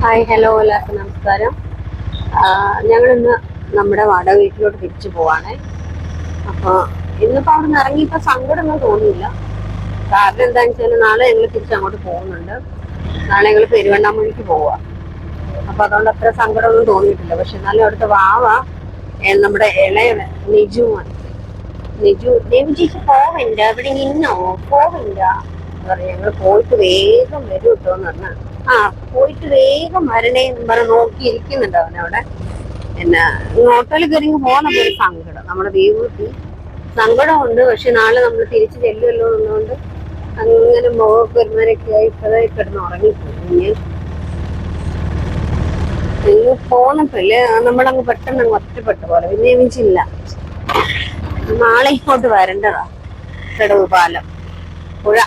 Hi hello എല്ലാവർക്കും നമസ്കാരം. ഞങ്ങളിന്ന് നമ്മുടെ വാടക വീട്ടിലോട്ട് തിരിച്ചു പോവാണേ. അപ്പോൾ ഇന്നിപ്പോൾ അവിടെ നിന്ന് ഇറങ്ങിയപ്പോൾ സങ്കടമൊന്നും തോന്നിയില്ല. കാരണം എന്താണെന്ന് വെച്ചാൽ നാളെ ഞങ്ങൾ തിരിച്ച് അങ്ങോട്ട് പോകുന്നുണ്ട്. നാളെ ഞങ്ങൾ പെരുവണ്ണാമൊഴിക്ക് പോവുക അപ്പൊ അതുകൊണ്ട് അത്ര സങ്കടമൊന്നും തോന്നിയിട്ടില്ല. പക്ഷെ എന്നാലും അവിടുത്തെ വാവ നമ്മുടെ ഇളയ നിജുമാണ് നിജു ദേവി പോവില്ല ഇവിടെ നിന്നോ? എന്ന് പറഞ്ഞു ഞങ്ങൾ പോയിട്ട് വേഗം വരും കേട്ടോ എന്ന് പറഞ്ഞാൽ ആ പോയിട്ട് വേഗം വരണേ എന്ന് പറഞ്ഞ് നോക്കിയിരിക്കുന്നുണ്ട് അവൻ അവിടെ. പിന്നെ ഹോട്ടലിൽ കയറി പോകുന്ന ഒരു സങ്കടം. നമ്മുടെ ദൈവത്തിൽ സങ്കടമുണ്ട്. പക്ഷെ നാളെ നമ്മൾ തിരിച്ചു ചെല്ലുമല്ലോ എന്നുകൊണ്ട് അങ്ങനെ ഒരുമാരൊക്കെ ആയി ഇപ്പതായി കിടന്ന് ഉറങ്ങിപ്പോയി. പോന്നപ്പോല്ലേ നമ്മളങ്ങ് പെട്ടെന്ന് അങ്ങ് ഒറ്റപ്പെട്ട പോലെ പിന്നെ നിയമിച്ചില്ല നാളെ ഇങ്ങോട്ട് വരണ്ടതാ. കടവ് പാലം. പുഴ.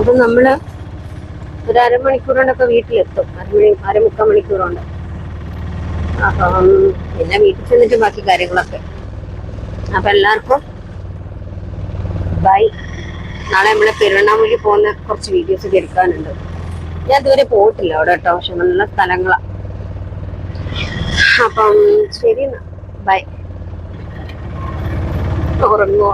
അപ്പൊ നമ്മൾ ഒരു അരമണിക്കൂർ കൊണ്ടൊക്കെ വീട്ടിലെത്തും. അരമണി അരമുക്കാൽ മണിക്കൂർ അപ്പം പിന്നെ വീട്ടിൽ ചെന്നിട്ട് ബാക്കി കാര്യങ്ങളൊക്കെ. അപ്പൊ എല്ലാവർക്കും ബൈ. നാളെ നമ്മളെ പെരുവണ്ണാമൊഴി പോകുന്ന കുറച്ച് വീഡിയോസ് ഒക്കെ എടുക്കാനുണ്ട്. ഞാൻ ഇതുവരെ പോയിട്ടില്ല അവിടെ കേട്ടോ പക്ഷെ നല്ല സ്ഥലങ്ങളാ. അപ്പം ശരി ബൈ. ഉറങ്ങുക